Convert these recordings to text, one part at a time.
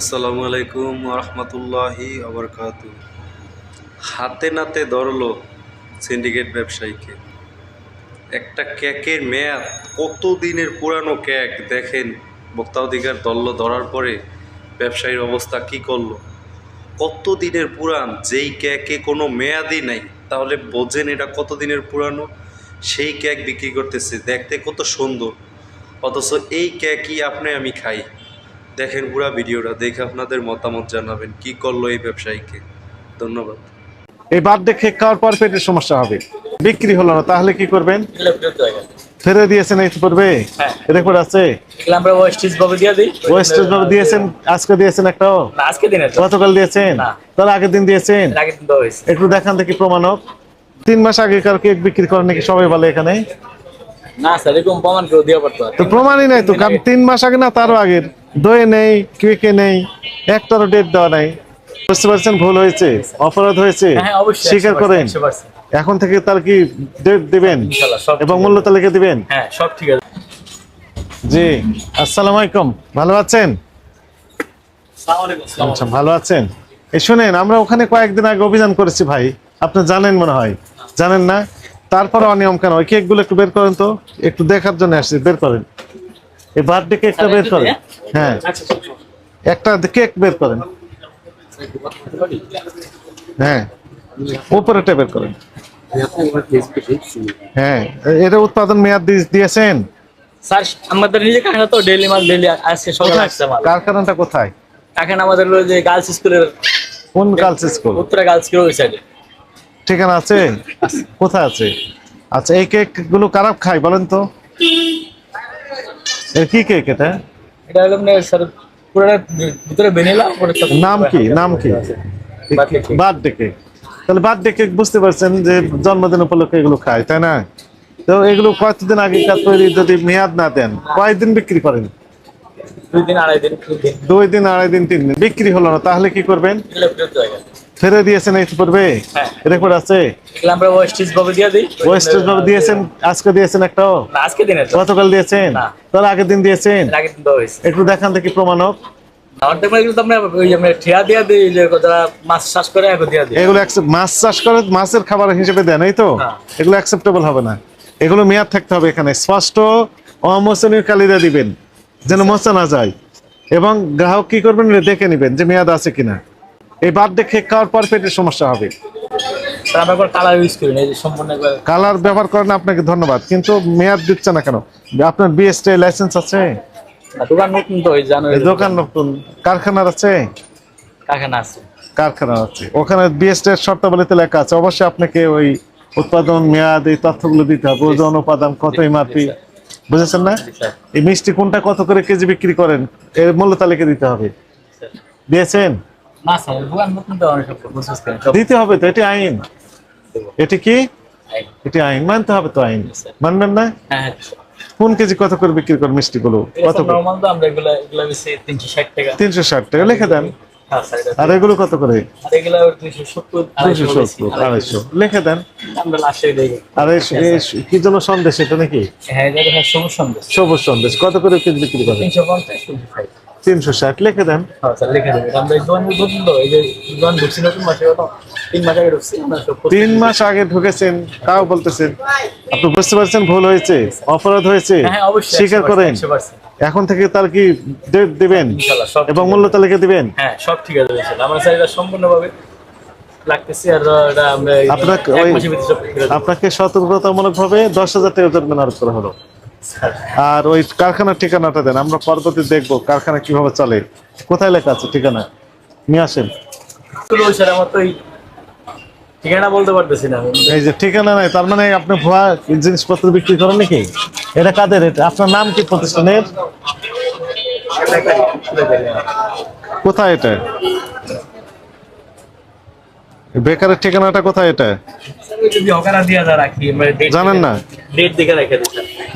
আসসালামু আলাইকুম রহমতুল্লাহি আবরকাত হাতে নাতে ধরলো সিন্ডিকেট ব্যবসায়ীকে। একটা ক্যাকের মেয়াদ কত দিনের পুরানো ক্যাক দেখেন। ভোক্তাধিকার দল্ল ধরার পরে ব্যবসায়ীর অবস্থা কি করল? কত দিনের পুরান যেই ক্যাকে কোনো মেয়াদই নাই, তাহলে বোঝেন এটা কত দিনের পুরানো? সেই কেক বিক্রি করতেছে, দেখতে কত সুন্দর। অথচ এই ক্যাকই আপনি আমি খাই। দেখেন পুরো ভিডিওটা দেখে আপনাদের মতামত জানাবেন কি করল এই ব্যবসায়ীকে? ধন্যবাদ। এই বার্থডে কেক খাওয়ার পর পেটের সমস্যা হবে। বিক্রি হলো না তাহলে কি করবেন? হয়ে। ফেরে দিয়েছেন এই পড়বে হ্যাঁ। রেকর্ড আছে? এগুলো আমরা ওয়েস্টিজ ভাবে দিয়ে দিই। ওয়েস্টেজ ভাবে দিয়েছেন? আজকে দিয়েছেন একটাও না আজকে দিনে গতকাল দিয়েছেন? না। তার আগের দিন দিয়েছেন? আগের দিন হয়েছে। একটু দেখান দেখি প্রমাণক। তিন মাস আগেকার কেক বিক্রি করেন নাকি সবাই বলে এখানে? না স্যার এরকম প্রমাণ কেউ দিয়ে পারতো তো প্রমাণই নাই তো কারণ তিন মাস আগে না তারও আগের। দয়ে নেই কেকে নেই একটারও ডেট দেওয়া নাই। বুঝতে পারছেন? ভুল হয়েছে অপরাধ হয়েছে হ্যাঁ স্বীকার করেন। এখন থেকে তার কি ডেট দিবেন? এবং মূল্য তালিকা দিবেন? হ্যাঁ সব ঠিক আছে। জি আসসালামু আলাইকুম। ভালো আছেন? আচ্ছা ভালো আছেন? এই শুনেন আমরা ওখানে কয়েকদিন আগে অভিযান করেছি ভাই। আপনি জানেন মনে হয়। জানেন না? তারপরে অনিয়ম কেন? ওই কেকগুলো একটু বের করেন তো। একটু দেখার জন্য আসছি বের করেন। এই বার্থডে কেকটা বের করেন। হ্যাঁ। একটা কেক বের করেন। হ্যাঁ। উপরেটা বের করেন। হ্যাঁ। এটা উৎপাদন মেয়াদ দিয়ে- দিয়েছেন? স্যার আমাদের নিজে কারখানা তো ডেইলি মাল ডেইলি আজকে সকালে আসছে মাল। কারখানাটা কোথায়? কারখানা আমাদের হলো যে গার্লস স্কুলের কোন girls school? Uttara girls school ওই সাইডে ঠিকানা আছে? কোথায় আছে? আচ্ছা এই কেকগুলো কারা খায় বলেন তো? এ কি কেক এটা? এটা হলো মানে স্যার পুরোটা ভিতরে ভ্যানিলা পরে নাম কি? নাম কি? Birthday cake. বার্থডে কেক তাহলে বার্থডে কেক বুঝতে পারছেন যে জন্মদিন উপলক্ষে এগুলো খায় তাই না? তো এগুলো কতদিন আগেকার তৈরি যদি মেয়াদ না দেন কয়দিন বিক্রি করেন? দুই দিন আড়াই দিন দুই দিন আড়াই দিন তিন দিন। বিক্রি হলো না তাহলে কি করবেন? ফেরে দিয়েছেন এই পড়বে হ্যাঁ। রেকর্ড আছে। এগুলো আমরা ওয়েস্টিজ ভাবে দিয়ে দিই। ওয়েস্টেজ ভাবে দিয়েছেন আজকে দিয়েছেন একটাও? না আজকে দিনে গতকাল দিয়েছেন? তার আগের দিন দিয়েছেন? আগের দিন দেওয়া হয়েছে। একটু দেখান দেখি প্রমাণক আমার দেখবেন এগুলো তো আমরা ওই যে আমরা ঠিয়া দিয়া দিই যে যারা মাছ চাষ করে এখন দিয়া দিই। এগুলো accept- মাছ চাষ করে মাছের খাবার হিসেবে দেন এই তো। এগুলো অ্যাকসেপ্টেবল হবে না। এগুলো মেয়াদ থাকতে হবে এখানে। স্পষ্ট অমোচনীয় কালিদা দিবেন যেন মোচা না যায়। এবং গ্রাহক কি করবেন? দেখে নেবেন যে মেয়াদ আছে কিনা। এই বার্থডে কেক খাওয়ার পর পেটের সমস্যা হবে। কালার ব্যবহার করেন আপনাকে ধন্যবাদ। কিন্তু মেয়াদ দিচ্ছে না কেন? আপনার বিএসটি লাইসেন্স আছে? দোকান নতুন কারখানার আছে? কারখানা আছে। কারখানা আছে। ওখানে বিএসটি শর্তাবলীতে লেখা আছে। অবশ্যই আপনাকে ওই উৎপাদন মেয়াদ এই তথ্যগুলো দিতে হবে। ওজন উপাদান কত এমআরপি বুঝেছেন না? এই মিষ্টি কোনটা কত করে কেজি বিক্রি করেন? এর মূল্য তালিকা দিতে হবে। দিয়েছেন? না স্যার দোকান নতুন তো সব প্রসেস করেন দিতে হবে তো এটি আইন। এটি কি? হ্যাঁ এটি আইন মানতে হবে তো আইন। মানবেন না? হ্যাঁ কোন কেজি কত করে বিক্রি করেন কত নর্মাল এগুলা এগুলা বেশি তিনশো ষাট টাকা। লিখে দেন। হ্যাঁ আর এগুলো কত করে? আড়াইশো লিখে দেন। কি জন্য সন্দেশ এটা নাকি? হ্যাঁ হ্যাঁ সবুজ সন্দেশ। কত করে কেজি বিক্রি করে? তিনশো পঞ্চাশ তিনশো ষাট লিখে দেন। হ্যাঁ তিন মাস আগে ঢুকেছেন তাও বলতেছেন। আপনি বুঝতে পারছেন ভুল হয়েছে অপরাধ হয়েছে হ্যাঁ স্বীকার করেন। এখন থেকে তার কি ডেট দিবেন? এবং মূল্য তালিকা দিবেন? হ্যাঁ সব ঠিক আছে আমরা সম্পূর্ণভাবে আপনাকে সতর্কতামূলক ভাবে দশ হাজার টাকা জরিমানা আরোপ করা হলো। আর ওই কারখানার ঠিকানাটা দেন আমরা পরবর্তী দেখব কারখানা কীভাবে চলে। কোথায় লেখা আছে ঠিকানা? নিয়ে আসেন। এই ঠিকানা বলতে পারতেছি না। এই যে ঠিকানা নাই তার মানে আপনি ভুয়া জিনিসপত্র বিক্রি করেন নাকি? এটা কাদের? এটা আপনার নাম কি প্রতিষ্ঠানের? কোথায় এটা? বেকারের ঠিকানাটা কোথায় এটা? date জানেন না?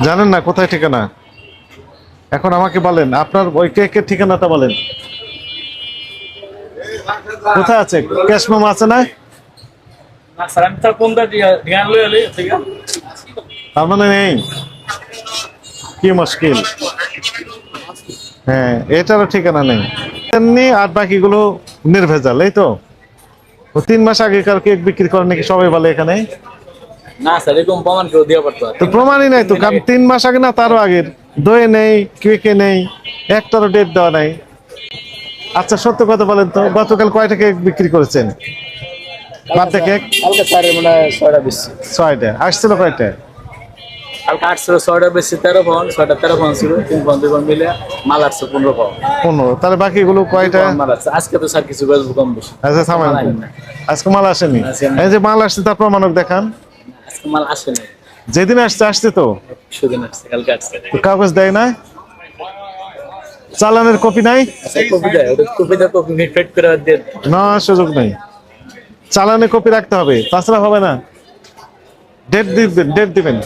জানেন না কোথায় ঠিকানা? এখন আমাকে বলেন আপনার ওই কেকের ঠিকানাটা বলেন? কোথায় আছে? ক্যাশ মেমো আছে না? তার মানে নেই? কি মুশকিল। হ্যাঁ এটারও ঠিকানা নেই। আর বাকিগুলো নির্ভেজাল এই তো? তিন মাস আগেকার কেক বিক্রি করেন নাকি? সবাই বলে এখানে। না স্যার এরকম প্রমাণ কেউ দিয়ে পারতো তো প্রমাণই নাই তো কারণ তিন মাস আগে না তারও আগের। দয়ে নেই কেকে নেই একটারও ডেট দেওয়া নাই। আচ্ছা সত্য কথা বলেন তো গতকাল কয়টা কেক বিক্রি করেছেন? Birthday cake? কালকে মনে ছয়টা বেশি ছয়টা। আসছিল কয়টা? কালকে আটশো ছয়টা বেশি তেরো পাউন্ড ছয়টা তেরো পাউন্ড ছিল তিন পাউন্ড দুই পাউন্ড মিলে মাল আসছে পনেরো পাউন্ড পনেরো। তাহলে বাকিগুলো কয়টা? মাল আসছে। আজকে তো স্যার কিছু বেচবো কম বেশি। আচ্ছা থামেন আজকে মাল আসেনি? আসেনি। এই যে মাল আসছে তার প্রমাণক দেখান। আজকে মাল আসে না যেদিন আসছে আসছে তো? সুদিন আসছে কালকে আসছে। তো কাগজ দেয় না চালানের কপি নাই? আচ্ছা কপি দেয় কপি দেয় কপি করে না সুযোগ নেই। চালানে কপি রাখতে হবে তাছাড়া হবে না। ডেট দিবেন ডেট দিবেন।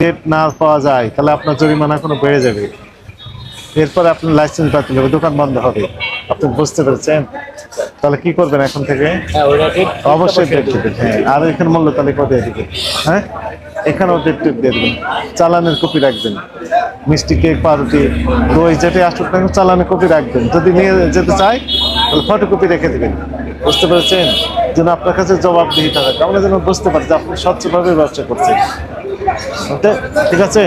ডেট না পাওয়া যায় তাহলে আপনার জরিমানা কোনো বেড়ে যাবে। এরপরে আপনার লাইসেন্স বাতিল হবে দোকান বন্ধ হবে। আপনি বুঝতে পেরেছেন? তাহলে কি করবেন এখন থেকে? হ্যাঁ অবশ্যই ডেট দিবেন হ্যাঁ। আর এখানে মূল্য তালিকা দিয়ে দিবেন? হ্যাঁ? এখানেও ডেট টেট দিয়ে দেবেন। চালানের কপি রাখবেন। মিষ্টি কেক পাউরুটি দই যেটাই আসুক না চালানের কপি রাখবেন। যদি নিয়ে যেতে চাই তাহলে ফটোকপি রেখে দেবেন। বুঝতে পেরেছেন? যেন আপনার কাছে জবাবদিহিতা থাকে আমরা যেন বুঝতে পারি যে আপনি স্বচ্ছভাবে ব্যবসা করছেন। ঠিক আছে?